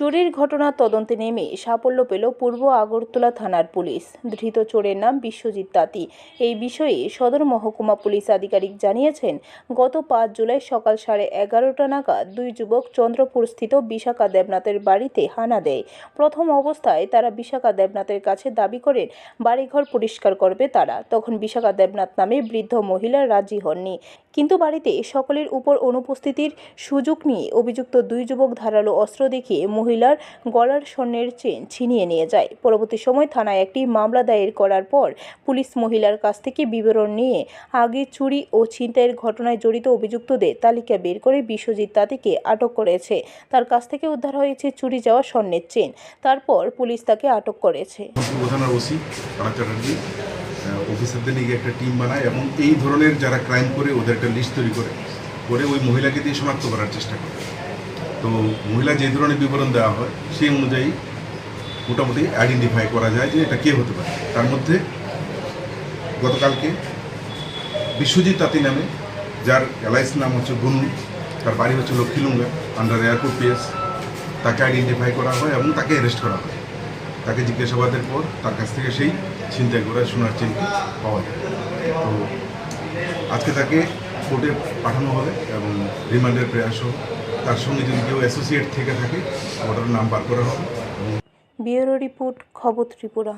চুরির ঘটনা তদন্তে নেমে সাফল্য পেল পূর্ব আগরতলা থানার পুলিশ। ধৃত চোরের নাম বিশ্বজিৎ তাঁতি। এই বিষয়ে সদর মহকুমা পুলিশ আধিকারিক জানিয়েছেন, গত পাঁচ জুলাই সকাল সাড়ে এগারোটা নাগাদ দুই যুবক চন্দ্রপুরস্থিত বিশাখা দেবনাথের বাড়িতে হানা দেয়। প্রথম অবস্থায় তারা বিশাখা দেবনাথের কাছে দাবি করেন, বাড়িঘর পরিষ্কার করবে তারা। তখন বিশাখা দেবনাথ নামে বৃদ্ধ মহিলা রাজি হননি। কিন্তু বাড়িতে সকলের উপর অনুপস্থিতির সুযোগ নিয়ে অভিযুক্ত দুই যুবক ধারালো অস্ত্র দেখিয়ে মহিলার গলার স্বর্ণের চেন ছিনিয়ে নিয়ে যায়। পরবর্তী সময় থানায় একটি মামলা দায়ের করার পর পুলিশ মহিলার কাছ থেকে বিবরণ নিয়ে আগে চুরি ও ছিনতাইয়ের ঘটনায় জড়িত অভিযুক্তদের তালিকা বের করে বিশ্বজিৎ তাঁতিকে আটক করেছে। তার কাছ থেকে উদ্ধার হয়েছে চুরি যাওয়া স্বর্ণের চেন। তারপর পুলিশ তাকে আটক করেছে। অফিসারদের নিয়ে একটা টিম বানায় এবং এই ধরনের যারা ক্রাইম করে ওদের একটা লিস্ট তৈরি করে করে ওই মহিলাকে দিয়ে শনাক্ত করার চেষ্টা করে। তো মহিলা যে ধরনের বিবরণ দেওয়া হয়, সেই অনুযায়ী মোটামুটি আইডেন্টিফাই করা যায় যে এটা কে হতে পারে। তার মধ্যে গতকালকে বিশ্বজিৎ তাঁতি নামে, যার এলআইসি নাম হচ্ছে গুনু তার বাড়ি হচ্ছে লক্ষ্মীলুঙ্গা আন্ডার এয়ারপোর্ট পিএস তাকে আইডেন্টিফাই করা হয় এবং তাকে অ্যারেস্ট করা হয়। তাকে জিজ্ঞাসাবাদের পর তার কাছ থেকে সেই ছিনতাই করে সোনার চেনটি পাওয়া যায়। তো আজকে তাকে কোর্টে পাঠানো হবে এবং রিমান্ডের প্রয়াস হবে। তার সঙ্গে যদি কেউ অ্যাসোসিয়েট থেকে থাকে ওটার নাম বার করা হবে। ব্যুরো রিপোর্ট, খবর ত্রিপুরা।